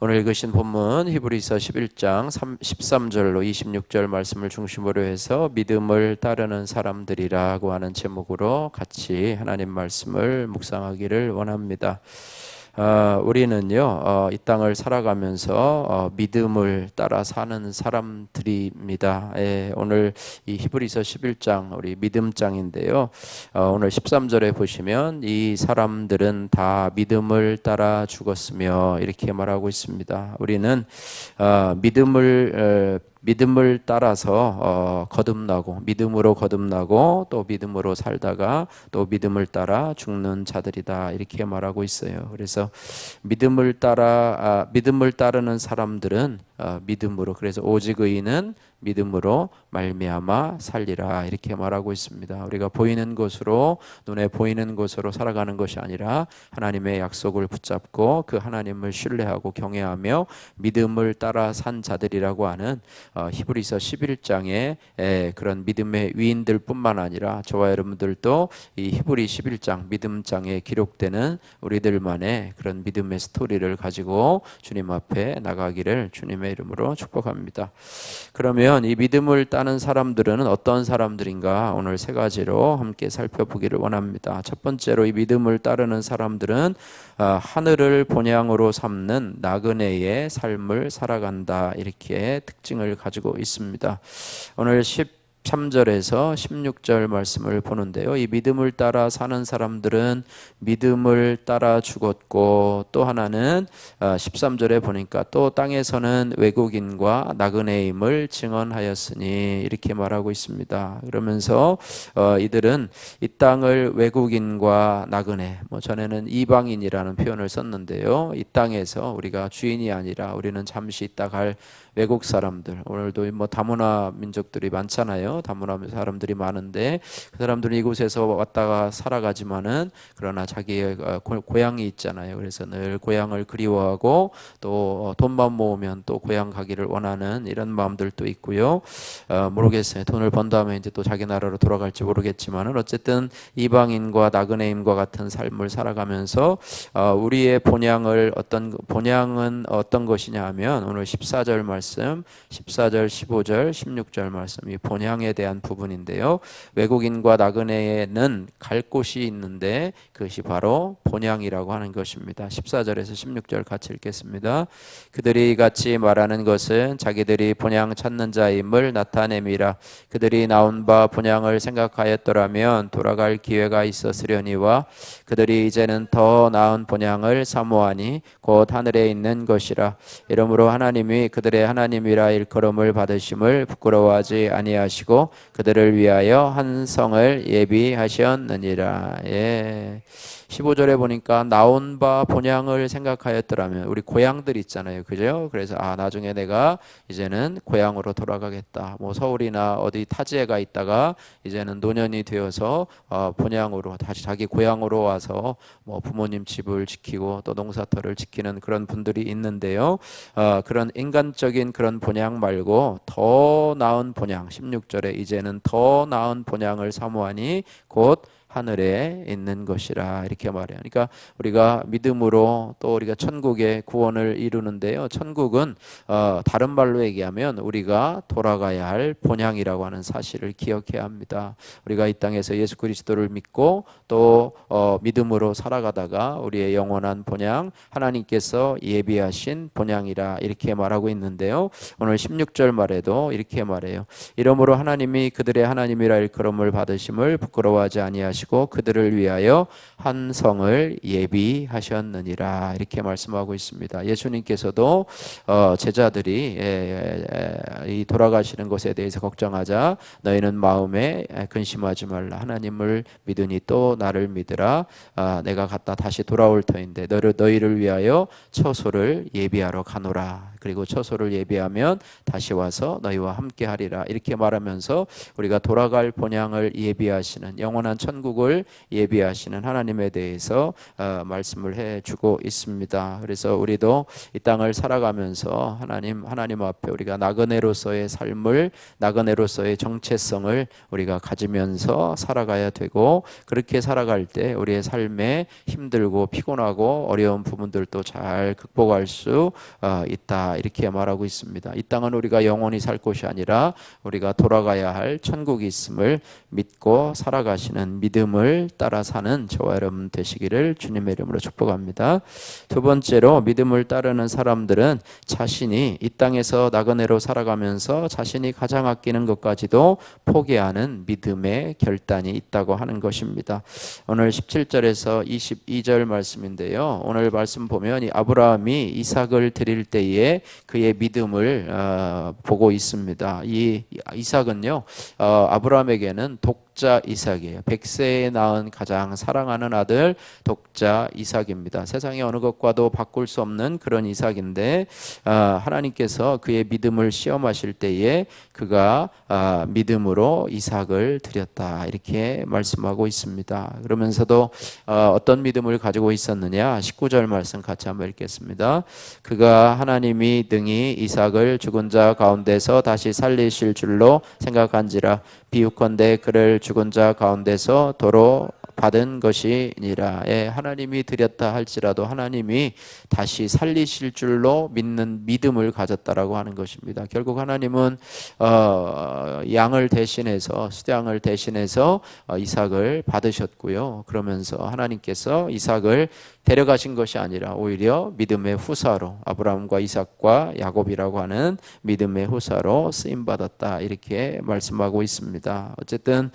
오늘 읽으신 본문 히브리서 11장 13절로 26절 말씀을 중심으로 해서 믿음을 따르는 사람들이라고 하는 제목으로 같이 하나님 말씀을 묵상하기를 원합니다. 어, 우리는요 어, 이 땅을 살아가면서 어, 믿음을 따라 사는 사람들입니다. 예, 오늘 이 히브리서 11장 우리 믿음장인데요. 어, 오늘 13절에 보시면 이 사람들은 다 믿음을 따라 죽었으며 이렇게 말하고 있습니다. 우리는 어, 믿음을 어, 믿음을 따라서 어, 거듭나고 믿음으로 거듭나고 또 믿음으로 살다가 또 믿음을 따라 죽는 자들이다 이렇게 말하고 있어요. 그래서 믿음을 따라 아, 믿음을 따르는 사람들은 어, 믿음으로 그래서 오직 의인은 믿음으로 말미암아 살리라 이렇게 말하고 있습니다. 우리가 보이는 것으로 눈에 보이는 것으로 살아가는 것이 아니라 하나님의 약속을 붙잡고 그 하나님을 신뢰하고 경외하며 믿음을 따라 산 자들이라고 하는 어, 히브리서 11장의 에, 그런 믿음의 위인들뿐만 아니라 저와 여러분들도 이 히브리 11장 믿음장에 기록되는 우리들만의 그런 믿음의 스토리를 가지고 주님 앞에 나가기를 주님의 이름으로 축복합니다. 그러면 이 믿음을 따는 사람들은 어떤 사람들인가 오늘 세 가지로 함께 살펴보기를 원합니다. 첫 번째로 이 믿음을 따르는 사람들은 아, 하늘을 본향으로 삼는 나그네의 삶을 살아간다 이렇게 특징을 가지고 있습니다. 오늘 10 13절에서 16절 말씀을 보는데요. 이 믿음을 따라 사는 사람들은 믿음을 따라 죽었고 또 하나는 13절에 어, 보니까 또 땅에서는 외국인과 나그네임을 증언하였으니 이렇게 말하고 있습니다. 그러면서 어, 이들은 이 땅을 외국인과 나그네 뭐 전에는 이방인이라는 표현을 썼는데요. 이 땅에서 우리가 주인이 아니라 우리는 잠시 있다 갈 외국 사람들 오늘도 뭐 다문화 민족들이 많잖아요. 다문화 사람들이 많은데 그 사람들은 이곳에서 왔다가 살아가지만은 그러나 자기의 어, 고향이 있잖아요. 그래서 늘 고향을 그리워하고 또 어, 돈만 모으면 또 고향 가기를 원하는 이런 마음들도 있고요. 어, 모르겠어요. 돈을 번 다음에 이제 또 자기 나라로 돌아갈지 모르겠지만은 어쨌든 이방인과 나그네임과 같은 삶을 살아가면서 어, 우리의 본향을 어떤 본향은 어떤 것이냐 하면 오늘 14절 말씀 말씀, 14절, 15절, 16절 말씀, 이 본향 에 대한 부분인데요. 외국인과 나그네에는 갈 곳이 있는데 그것이 바로 본향이라고 하는 것입니다. 14절에서 16절 같이 읽겠습니다. 그들이 같이 말하는 것은 자기들이 본향 찾는 자임을 나타냄이라. 그들이 나온 바 본향을 생각하였더라면 돌아갈 기회가 있었으려니와 그들이 이제는 더 나은 본향을 사모하니 곧 하늘에 있는 것이라. 이러므로 하나님이 그들의 하나님이라 일컬음을 받으심을 부끄러워하지 아니하시고 그들을 위하여 한 성을 예비하셨느니라. 예. 15절에 보니까 나온 바 본향을 생각하였더라면 우리 고향들 있잖아요. 그죠? 그래서 아, 나중에 내가 이제는 고향으로 돌아가겠다. 뭐 서울이나 어디 타지에 가 있다가 이제는 노년이 되어서 어, 본향으로 다시 자기 고향으로 와서 뭐 부모님 집을 지키고 또 농사터를 지키는 그런 분들이 있는데요. 어, 그런 인간적인 그런 본향 말고 더 나은 본향 16절에 이제는 더 나은 본향을 사모하니 곧 하늘에 있는 것이라 이렇게 말해요. 그러니까 우리가 믿음으로 또 우리가 천국의 구원을 이루는데요. 천국은 어, 다른 말로 얘기하면 우리가 돌아가야 할 본향이라고 하는 사실을 기억해야 합니다. 우리가 이 땅에서 예수 그리스도를 믿고 또 어, 믿음으로 살아가다가 우리의 영원한 본향 하나님께서 예비하신 본향이라 이렇게 말하고 있는데요. 오늘 16절 말에도 이렇게 말해요. 이러므로 하나님이 그들의 하나님이라 일컬음을 받으심을 부끄러워하지 아니하시 하시고 그들을 위하여 한 성을 예비하셨느니라. 이렇게 말씀하고 있습니다. 예수님께서도 어, 제자들이 예, 예, 이 돌아가시는 것에 대해서 걱정하자 너희는 마음에 근심하지 말라. 하나님을 믿으니 또 나를 믿으라. 아, 내가 갔다 다시 돌아올 터인데 너를 너희를 위하여 처소를 예비하러 가노라. 그리고 처소를 예비하면 다시 와서 너희와 함께 하리라. 이렇게 말하면서 우리가 돌아갈 본향을 예비하시는 영원한 천국 천국을 예비하시는 하나님에 대해서 어, 말씀을 해주고 있습니다. 그래서 우리도 이 땅을 살아가면서 하나님 하나님 앞에 우리가 나그네로서의 삶을 나그네로서의 정체성을 우리가 가지면서 살아가야 되고 그렇게 살아갈 때 우리의 삶에 힘들고 피곤하고 어려운 부분들도 잘 극복할 수 어, 있다 이렇게 말하고 있습니다. 이 땅은 우리가 영원히 살 곳이 아니라 우리가 돌아가야 할 천국이 있음을 믿고 살아가시는 믿음 을 따라 사는 저와 여러분 되시기를 주님의 이름으로 축복합니다. 두 번째로 믿음을 따르는 사람들은 자신이 이 땅에서 나그네로 살아가면서 자신이 가장 아끼는 것까지도 포기하는 믿음의 결단이 있다고 하는 것입니다. 오늘 17절에서 22절 말씀인데요. 오늘 말씀 보면 이 아브라함이 이삭을 드릴 때에 그의 믿음을 어, 보고 있습니다. 이 이삭은요 어, 아브라함에게는 독 자 이삭이에요. 백세에 낳은 가장 사랑하는 아들 독자 이삭입니다. 세상의 어느 것과도 바꿀 수 없는 그런 이삭인데 어, 하나님께서 그의 믿음을 시험하실 때에 그가 아, 믿음으로 이삭을 드렸다 이렇게 말씀하고 있습니다. 그러면서도 어, 어떤 믿음을 가지고 있었느냐 19절 말씀 같이 한번 읽겠습니다. 그가 하나님이 능히 이삭을 죽은 자 가운데서 다시 살리실 줄로 생각한지라 비유컨대 그를 죽은 자 가운데서 도로 받은 것이니라. 예, 하나님이 드렸다 할지라도 하나님이 다시 살리실 줄로 믿는 믿음을 가졌다라고 하는 것입니다. 결국 하나님은 어, 양을 대신해서 수양을 대신해서 어, 이삭을 받으셨고요. 그러면서 하나님께서 이삭을 데려가신 것이 아니라 오히려 믿음의 후사로 아브라함과 이삭과 야곱이라고 하는 믿음의 후사로 쓰임 받았다 이렇게 말씀하고 있습니다. 어쨌든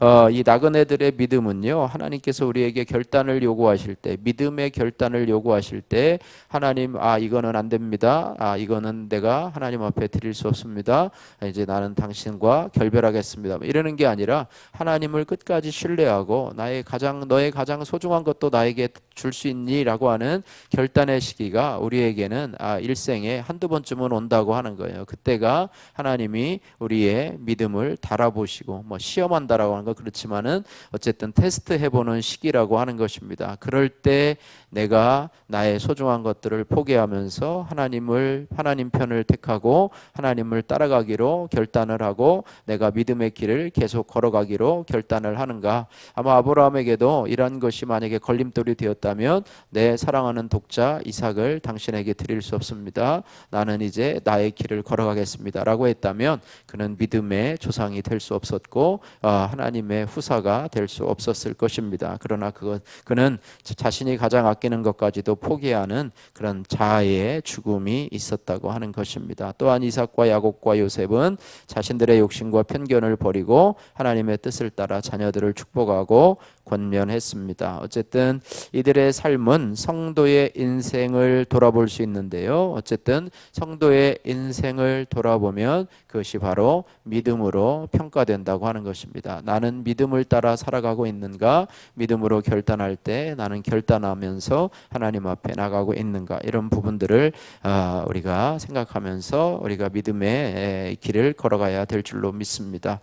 어, 이 나그네들의 믿음은요 하나님께서 우리에게 결단을 요구하실 때 믿음의 결단을 요구하실 때 하나님 아 이거는 안 됩니다. 아 이거는 내가 하나님 앞에 드릴 수 없습니다. 이제 나는 당신과 결별하겠습니다. 이러는 게 아니라 하나님을 끝까지 신뢰하고 나의 가장 너의 가장 소중한 것도 나에게 줄 수 있 니라고 하는 결단의 시기가 우리에게는 아 일생에 한두 번쯤은 온다고 하는 거예요. 그때가 하나님이 우리의 믿음을 달아보시고 뭐 시험한다라고 하는 거 그렇지만은 어쨌든 테스트 해 보는 시기라고 하는 것입니다. 그럴 때 내가 나의 소중한 것들을 포기하면서 하나님을 하나님 편을 택하고 하나님을 따라가기로 결단을 하고 내가 믿음의 길을 계속 걸어가기로 결단을 하는가? 아마 아브라함에게도 이러한 것이 만약에 걸림돌이 되었다면 내 사랑하는 독자 이삭을 당신에게 드릴 수 없습니다. 나는 이제 나의 길을 걸어가겠습니다라고 했다면 그는 믿음의 조상이 될 수 없었고 어, 하나님의 후사가 될 수 없었을 것입니다. 그러나 그것 그는 자신이 가장 아끼는 것까지도 포기하는 그런 자아의 죽음이 있었다고 하는 것입니다. 또한 이삭과 야곱과 요셉은 자신들의 욕심과 편견을 버리고 하나님의 뜻을 따라 자녀들을 축복하고 권면했습니다. 어쨌든 이들의 삶은 성도의 인생을 돌아볼 수 있는데요. 어쨌든 성도의 인생을 돌아보면 그것이 바로 믿음으로 평가된다고 하는 것입니다. 나는 믿음을 따라 살아가고 있는가? 믿음으로 결단할 때 나는 결단하면서 하나님 앞에 나가고 있는가? 이런 부분들을 아, 우리가 생각하면서 우리가 믿음의 길을 걸어가야 될 줄로 믿습니다.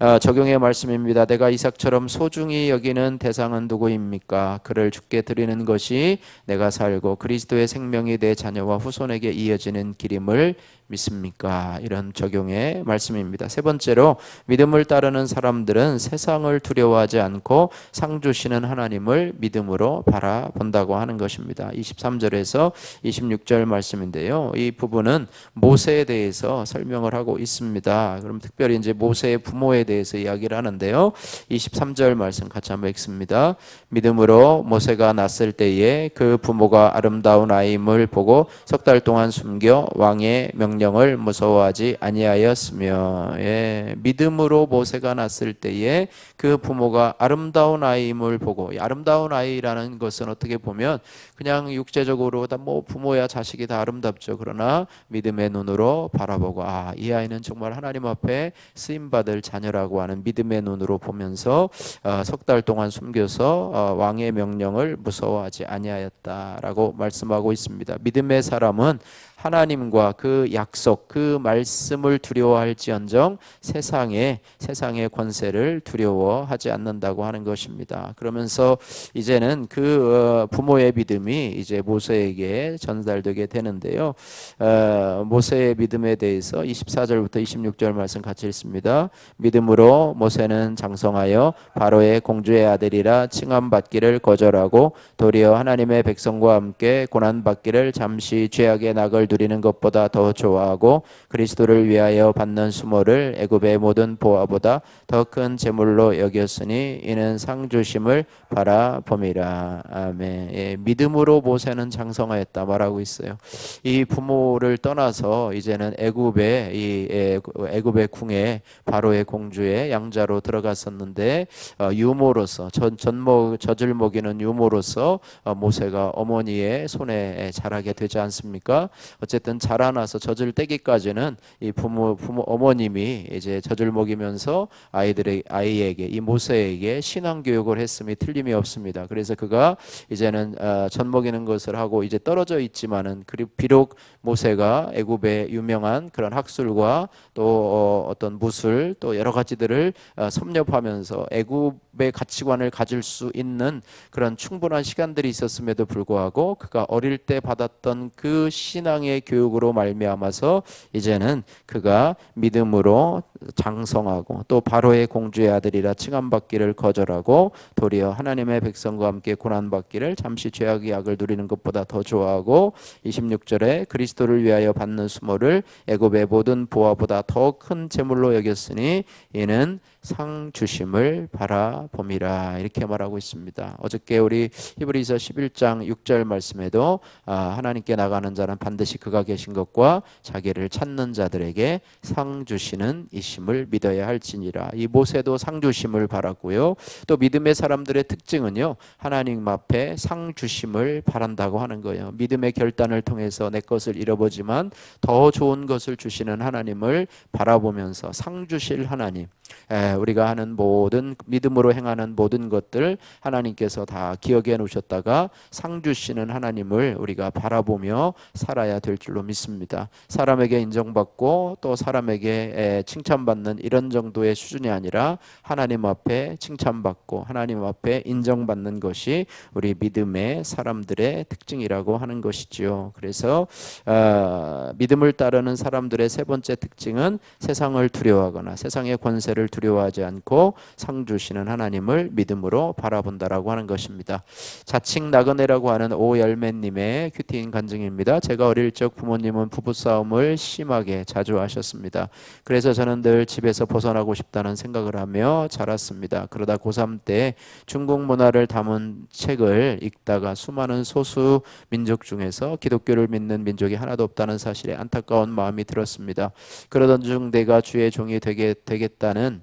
아, 적용의 말씀입니다. 내가 이삭처럼 소중히 여기는 대상은 누구입니까? 그를 죽게 드리는 것이 내가 살고 그리스도의 생명이 내 자녀와 후손에게 이어지는 길임을 믿습니까? 이런 적용의 말씀입니다. 세 번째로 믿음을 따르는 사람들은 세상을 두려워하지 않고 상 주시는 하나님을 믿음으로 바라본다고 하는 것입니다. 23절에서 26절 말씀인데요. 이 부분은 모세에 대해서 설명을 하고 있습니다. 그럼 특별히 이제 모세의 부모에 대해서 이야기를 하는데요. 23절 말씀 같이 한번 읽습니다. 믿음으로 모세가 났을 때에 그 부모가 아름다운 아임을 보고 석 달 동안 숨겨 왕의 명 명령을 무서워하지 아니하였으며 예, 믿음으로 모세가 났을 때에 그 부모가 아름다운 아이임을 보고 아름다운 아이라는 것은 어떻게 보면 그냥 육체적으로 다 뭐 부모야 자식이 다 아름답죠. 그러나 믿음의 눈으로 바라보고 아, 이 아이는 정말 하나님 앞에 쓰임 받을 자녀라고 하는 믿음의 눈으로 보면서 어, 석달 동안 숨겨서 어, 왕의 명령을 무서워하지 아니하였다라고 말씀하고 있습니다. 믿음의 사람은 하나님과 그 약속, 그 말씀을 두려워할지언정 세상의 세상의 권세를 두려워하지 않는다고 하는 것입니다. 그러면서 이제는 그 어, 부모의 믿음이 이제 모세에게 전달되게 되는데요. 어, 모세의 믿음에 대해서 24절부터 26절 말씀 같이 읽습니다. 믿음으로 모세는 장성하여 바로의 공주의 아들이라 칭함 받기를 거절하고 도리어 하나님의 백성과 함께 고난 받기를 잠시 죄악의 낙을 누리는 것보다 더 좋아하고 그리스도를 위하여 받는 수모를 애굽의 모든 보화보다 더 큰 재물로 여겼으니 이는 상 주심을 바라봄이라 아멘. 예, 믿음으로 모세는 장성하였다 말하고 있어요. 이 부모를 떠나서 이제는 애굽의 이 예, 애굽의 궁에 바로의 공주의 양자로 들어갔었는데 어, 유모로서 전 전목 젖을 먹이는 유모로서 어, 모세가 어머니의 손에 자라게 되지 않습니까? 어쨌든 자라나서 젖을 떼기까지는 이 부모 부모 어머님이 이제 젖을 먹이면서 아이들의 아이에게 이 모세에게 신앙 교육을 했음이 틀림이 없습니다. 그래서 그가 이제는 어, 젖 먹이는 것을 하고 이제 떨어져 있지만은 그리고 비록 모세가 애굽의 유명한 그런 학술과 또 어, 어떤 무술 또 여러 가지들을 어, 섭렵하면서 애굽의 가치관을 가질 수 있는 그런 충분한 시간들이 있었음에도 불구하고 그가 어릴 때 받았던 그 신앙의 교육으로 말미암아서 이제는 그가 믿음으로 장성하고 또 바로의 공주의 아들이라 칭함받기를 거절하고 도리어 하나님의 백성과 함께 고난받기를 잠시 죄악의 약을 누리는 것보다 더 좋아하고 26절에 그리스도를 위하여 받는 수모를 애굽의 모든 보화보다 더 큰 재물로 여겼으니 이는 상 주심을 바라봄이라 이렇게 말하고 있습니다. 어저께 우리 히브리서 11장 6절 말씀에도 아, 하나님께 나가는 자는 반드시 그가 계신 것과 자기를 찾는 자들에게 상 주시는 이심을 믿어야 할지니라. 이 모세도 상 주심을 바랐고요. 또 믿음의 사람들의 특징은요. 하나님 앞에 상 주심을 바란다고 하는 거예요. 믿음의 결단을 통해서 내 것을 잃어보지만 더 좋은 것을 주시는 하나님을 바라보면서 상 주실 하나님 에, 우리가 하는 모든 믿음으로 행하는 모든 것들 하나님께서 다 기억해 놓으셨다가 상 주시는 하나님을 우리가 바라보며 살아야 될 줄로 믿습니다. 사람에게 인정받고 또 사람에게 에, 칭찬받는 이런 정도의 수준이 아니라 하나님 앞에 칭찬받고 하나님 앞에 인정받는 것이 우리 믿음의 사람들의 특징이라고 하는 것이지요. 그래서 어, 믿음을 따르는 사람들의 세 번째 특징은 세상을 두려워하거나 세상의 권세를 두려워 하지 않고 상 주시는 하나님을 믿음으로 바라본다라고 하는 것입니다. 자칭 나그네라고 하는 오열매님의 큐티인 간증입니다. 제가 어릴 적 부모님은 부부싸움을 심하게 자주 하셨습니다. 그래서 저는 늘 집에서 벗어나고 싶다는 생각을 하며 자랐습니다. 그러다 고3 때 중국 문화를 담은 책을 읽다가 수많은 소수 민족 중에서 기독교를 믿는 민족이 하나도 없다는 사실에 안타까운 마음이 들었습니다. 그러던 중 내가 주의 종이 되게 되겠다는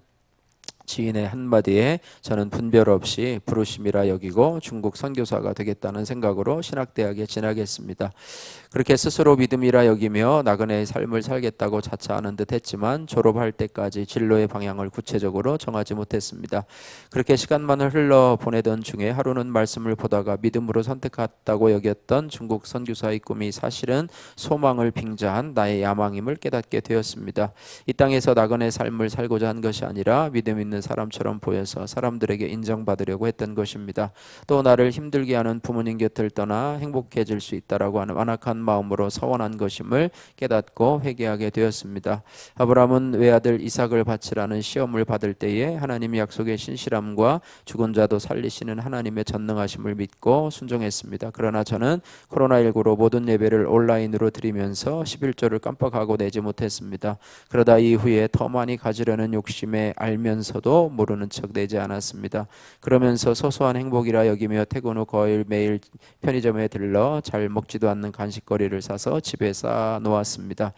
지인의 한마디에 저는 분별 없이 부르심이라 여기고 중국 선교사가 되겠다는 생각으로 신학대학에 진학했습니다. 그렇게 스스로 믿음이라 여기며 나그네의 삶을 살겠다고 자처하는 듯 했지만 졸업할 때까지 진로의 방향을 구체적으로 정하지 못했습니다. 그렇게 시간만을 흘러 보내던 중에 하루는 말씀을 보다가 믿음으로 선택했다고 여겼던 중국 선교사의 꿈이 사실은 소망을 빙자한 나의 야망임을 깨닫게 되었습니다. 이 땅에서 나그네 삶을 살고자 한 것이 아니라 믿음 있는 사람처럼 보여서 사람들에게 인정받으려고 했던 것입니다. 또 나를 힘들게 하는 부모님 곁을 떠나 행복해질 수 있다라고 하는 완악한 마음으로 서원한 것임을 깨닫고 회개하게 되었습니다. 아브라함은 외아들 이삭을 바치라는 시험을 받을 때에 하나님의 약속의 신실함과 죽은 자도 살리시는 하나님의 전능하심을 믿고 순종했습니다. 그러나 저는 코로나19로 모든 예배를 온라인으로 드리면서 11조를 깜빡하고 내지 못했습니다. 그러다 이후에 더 많이 가지려는 욕심에 알면서도 모르는 척 내지 않았습니다. 그러면서 소소한 행복이라 여기며 퇴근 후 거의 매일 편의점에 들러 잘 먹지도 않는 간식거리를 사서 집에 쌓아 놓았습니다.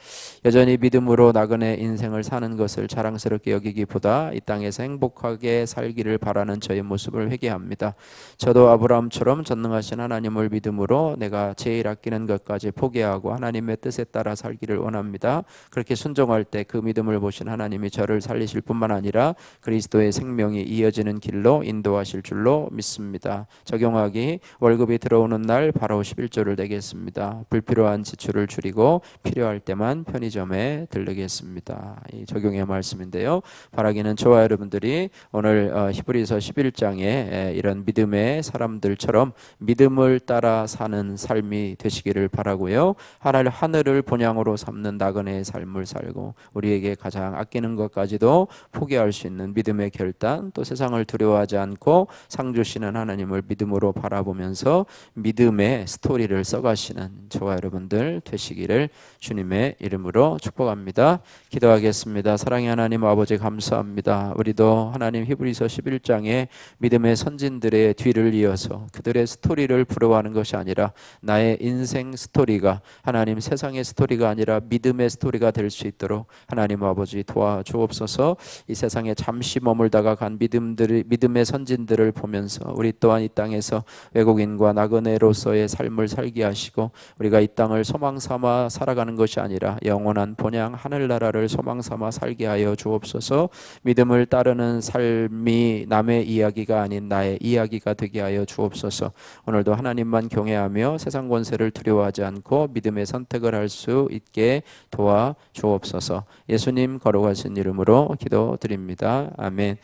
여전히 믿음으로 나그네 인생을 사는 것을 자랑스럽게 여기기보다 이 땅에서 행복하게 살기를 바라는 저의 모습을 회개합니다. 저도 아브라함처럼 전능하신 하나님을 믿음으로 내가 제일 아끼는 것까지 포기하고 하나님의 뜻에 따라 살기를 원합니다. 그렇게 순종할 때 그 믿음을 보신 하나님이 저를 살리실 뿐만 아니라 그리 그리스도의 생명이 이어지는 길로 인도하실 줄로 믿습니다. 적용하기 월급이 들어오는 날 바로 11조를 내겠습니다. 불필요한 지출을 줄이고 필요할 때만 편의점에 들르겠습니다. 이 적용의 말씀인데요. 바라기는 저와 여러분들이 오늘 어, 히브리서 11장에 이런 믿음의 사람들처럼 믿음을 따라 사는 삶이 되시기를 바라고요. 하늘 하늘을 본향으로 삼는 나그네의 삶을 살고 우리에게 가장 아끼는 것까지도 포기할 수 있는 믿음 의 결단 또 세상을 두려워하지 않고 상 주시는 하나님을 믿음으로 바라보면서 믿음의 스토리를 써가시는 저와 여러분들 되시기를 주님의 이름으로 축복합니다. 기도하겠습니다. 사랑의 하나님 아버지 감사합니다. 우리도 하나님 히브리서 11장에 믿음의 선진들의 뒤를 이어서 그들의 스토리를 부러워하는 것이 아니라 나의 인생 스토리가 하나님 세상의 스토리가 아니라 믿음의 스토리가 될 수 있도록 하나님 아버지 도와주옵소서. 이 세상에 잠시 머물다가 간 믿음들 믿음의 선진들을 보면서 우리 또한 이 땅에서 외국인과 나그네로서의 삶을 살게 하시고 우리가 이 땅을 소망 삼아 살아가는 것이 아니라 영원한 본향 하늘나라를 소망 삼아 살게 하여 주옵소서. 믿음을 따르는 삶이 남의 이야기가 아닌 나의 이야기가 되게 하여 주옵소서. 오늘도 하나님만 경외하며 세상 권세를 두려워하지 않고 믿음의 선택을 할 수 있게 도와 주옵소서. 예수님 거룩하신 이름으로 기도드립니다. 아멘.